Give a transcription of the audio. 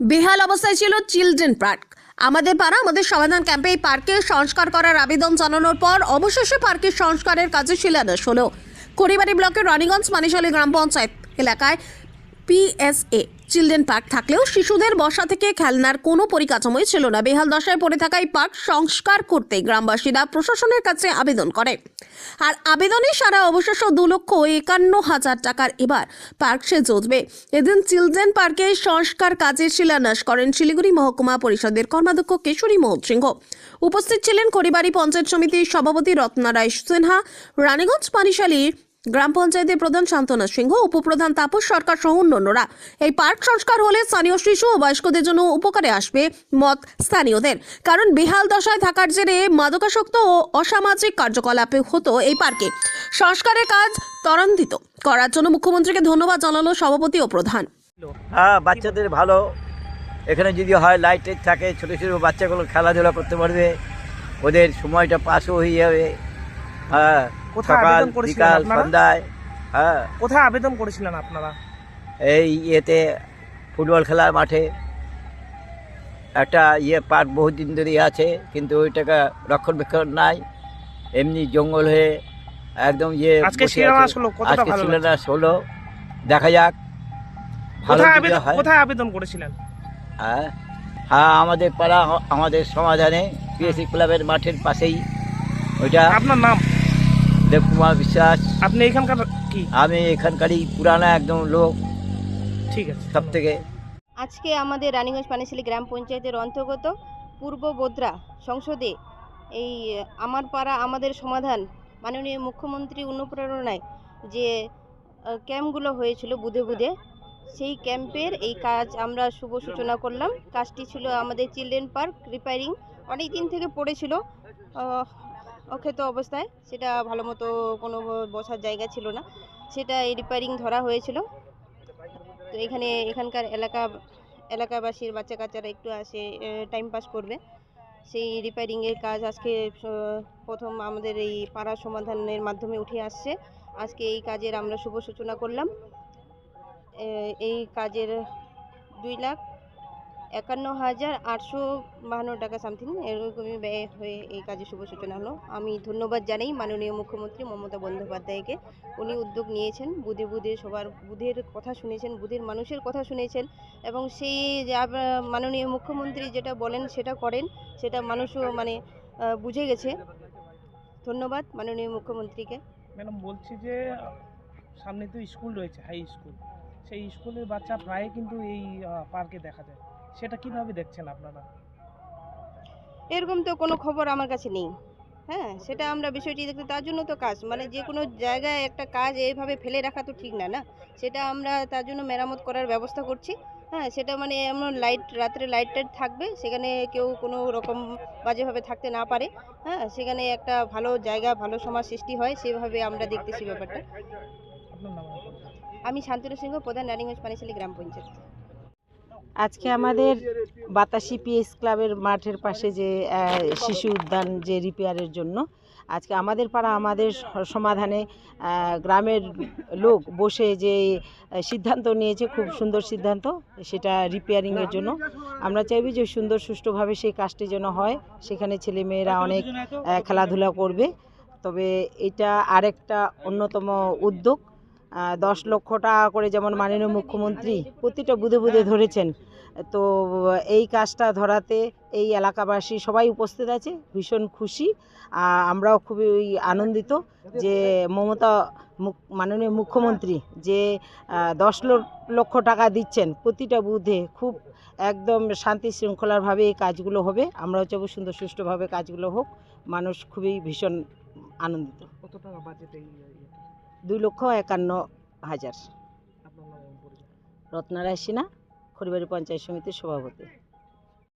বেহাল অবস্থায় ছিল চিলড্রেন পার্ক। আমাদের পাড়া, আমাদের সমাধান ক্যাম্পে এই পার্কে সংস্কার করার আবেদন জানানোর পর অবশেষে পার্কের সংস্কারের কাজে শিলান্যাস হলো। করিবাড়ি ব্লকের রানীগঞ্জ মানিশালী গ্রাম পঞ্চায়েত এলাকায় পিএসএ। চিলড্রেন পার্ক থাকলেও শিশুদের বসা থেকে খেলনার কোনো পরিকাঠামোই ছিল না। বেহাল দশায় পড়ে থাকা এই পার্ক সংস্কার করতে গ্রামবাসীরা প্রশাসনের কাছে আবেদন করে। আর আবেদনে সারা অবশেষ দু লক্ষ একান্ন হাজার টাকার এবার পার্ক সে জুটবে এদিন চিলড্রেন পার্কে সংস্কার কাজের শিলান্যাস করেন শিলিগুড়ি মহকুমা পরিষদের কর্মাধ্যক্ষ কেশরী মোহন সিংহ। উপস্থিত ছিলেন করিবাড়ি পঞ্চায়েত সমিতির সভাপতি রত্না রায় সিনহা, রানীগঞ্জ পানিশালী গ্রাম পঞ্চায়েতের প্রধান শান্তনা সিংহ, উপপ্রধান তাপস সরকার সহ অন্যান্যরা। এই পার্ক সংস্কার হলে স্থানীয় শিশু ও বয়স্কদের জন্য উপকারে আসবে মত স্থানীয়দের। কারণ বেহাল দশায় থাকার জেরে মাদকাসক্ত ও অসামাজিক কার্যকলাপে হতো এই পার্কে। সংস্কারের কাজ ত্বরান্বিত। করার জন্য মুখ্যমন্ত্রীকে ধন্যবাদ জানালো সভাপতি ও প্রধান। হ্যাঁ বাচ্চাদের ভালো। এখানে যদি হয় লাইট থাকে, ছোটো ছোটো বাচ্চাগুলো খেলাধুলা করতে পারবে। ওদের সময়টা পাসও হয়ে যাবে। হ্যাঁ কোথায় সকাল আবেদন করেছিলেন বিকাল আপনারা? সন্ধ্যায় হ্যাঁ। কোথায় আবেদন করেছিলেন আপনারা? এই ইয়েতে ফুটবল খেলার মাঠে। একটা ইয়ে পার্ক বহুদিন ধরেই আছে কিন্তু ওইটাকে রক্ষণবেক্ষণ নাই। এমনি জঙ্গল হয়ে একদম ইয়ে আজকে বসে শিলান্যাস আছে। হলো, কতটা আজকে ভালো শিলান্যাস হলো দেখা যাক ভালো কোথায় যদি আবেদন হয়। কোথায় আবেদন করেছিলেন? হ্যাঁ হ্যাঁ আমাদের পাড়া আমাদের সমাধানে পিএসসি ক্লাবের মাঠের পাশেই ওইটা। আপনার নাম? দেবকুমার বিশ্বাস। আপনি এখানকার কি? আমি এখানকারই পুরানা একদম লোক। ঠিক আছে সব থেকে আজকে আমাদের রানীগঞ্জ পানিশালী গ্রাম পঞ্চায়েতের অন্তর্গত পূর্ব বোদ্রা সংসদে এই আমার পাড়া আমাদের সমাধান মাননীয় মুখ্যমন্ত্রী অনুপ্রেরণায় যে ক্যাম্পগুলো হয়েছিল বুধে বুধে সেই ক্যাম্পের এই কাজ আমরা শুভ সূচনা করলাম। কাজটি ছিল আমাদের চিলড্রেন পার্ক রিপেয়ারিং। অনেক দিন থেকে পড়েছিল। অক্ষত অবস্থায়, সেটা ভালো মতো কোনো বসার জায়গা ছিল না। সেটা রিপেয়ারিং ধরা হয়েছিল। তো এখানে এখানকার এলাকা, এলাকাবাসীর বাচ্চা কাচ্চারা একটু আসে টাইম পাস করবে। সেই রিপেয়ারিংয়ের কাজ আজকে প্রথম আমাদের এই পাড়া সমাধানের মাধ্যমে উঠে আসছে। আজকে এই কাজের আমরা শুভ সূচনা করলাম। এই কাজের দুই লাখ একান্ন হাজার আটশো বাহান্ন টাকা সামথিং এরকমই ব্যয় হয়ে এই কাজের শুভ সূচনা হলো। আমি ধন্যবাদ জানাই মাননীয় মুখ্যমন্ত্রী মমতা বন্দ্যোপাধ্যায়কে। উনি উদ্যোগ নিয়েছেন, বুধে বুধে সবার, বুধের কথা শুনেছেন, বুধের মানুষের কথা শুনেছেন, এবং সেই যে মাননীয় মুখ্যমন্ত্রী যেটা বলেন সেটা করেন, সেটা মানুষও মানে বুঝে গেছে। ধন্যবাদ মাননীয় মুখ্যমন্ত্রীকে। ম্যাডাম, বলছি যে, সামনে তো স্কুল রয়েছে, হাই স্কুল। সেই স্কুলের বাচ্চা প্রায় কিন্তু এই পার্কে দেখা যায়। সেটা কীভাবে দেখছেন আপনারা? এরকম তো কোনো খবর আমার কাছে নেই। হ্যাঁ সেটা আমরা বিষয়টি দেখতে তার জন্য তো কাজ। মানে যে কোনো জায়গায় একটা কাজ এইভাবে ফেলে রাখা তো ঠিক না না? সেটা আমরা তার জন্য মেরামত করার ব্যবস্থা করছি। হ্যাঁ সেটা মানে এমন লাইট রাত্রে লাইট টাইট থাকবে সেখানে কেউ কোনো রকম বাজেভাবে থাকতে না পারে। হ্যাঁ সেখানে একটা ভালো জায়গা ভালো সমাজ সৃষ্টি হয় সেভাবে আমরা দেখতেছি ব্যাপারটা। আমি শান্তনু সিংহ প্রধান রানিগঞ্জ পানিশালী গ্রাম পঞ্চায়েত। আজকে আমাদের বাতাসি পিএস ক্লাবের মাঠের পাশে যে শিশু উদ্যান যে রিপেয়ারের জন্য, আজকে আমাদের পাড়া আমাদের সমাধানে গ্রামের লোক বসে যে সিদ্ধান্ত নিয়েছে, খুব সুন্দর সিদ্ধান্ত, সেটা রিপেয়ারিংয়ের জন্য। আমরা চাইবি যে সুন্দর সুষ্ঠুভাবে সেই কাজটি যেন হয়, সেখানে ছেলেমেয়েরা অনেক খেলাধুলা করবে। তবে এটা আরেকটা অন্যতম উদ্যোগ। দশ লক্ষ টাকা করে যেমন মাননীয় মুখ্যমন্ত্রী প্রতিটা বুধে বুধে ধরেছেন। তো এই কাজটা ধরাতে এই এলাকাবাসী সবাই উপস্থিত আছে ভীষণ খুশি। আমরাও খুবই আনন্দিত যে মমতা মাননীয় মুখ্যমন্ত্রী যে দশ লক্ষ টাকা দিচ্ছেন প্রতিটা বুধে খুব একদম শান্তি শৃঙ্খলারভাবে এই কাজগুলো হবে। আমরাও চাইব সুন্দর সুষ্ঠুভাবে কাজগুলো হোক। মানুষ খুবই ভীষণ আনন্দিত। কত টাকা বাজেট? দুই লক্ষ একান্ন হাজার। রত্নারায় সিনহা খড়িবাড়ি পঞ্চায়েত সমিতির সভাপতি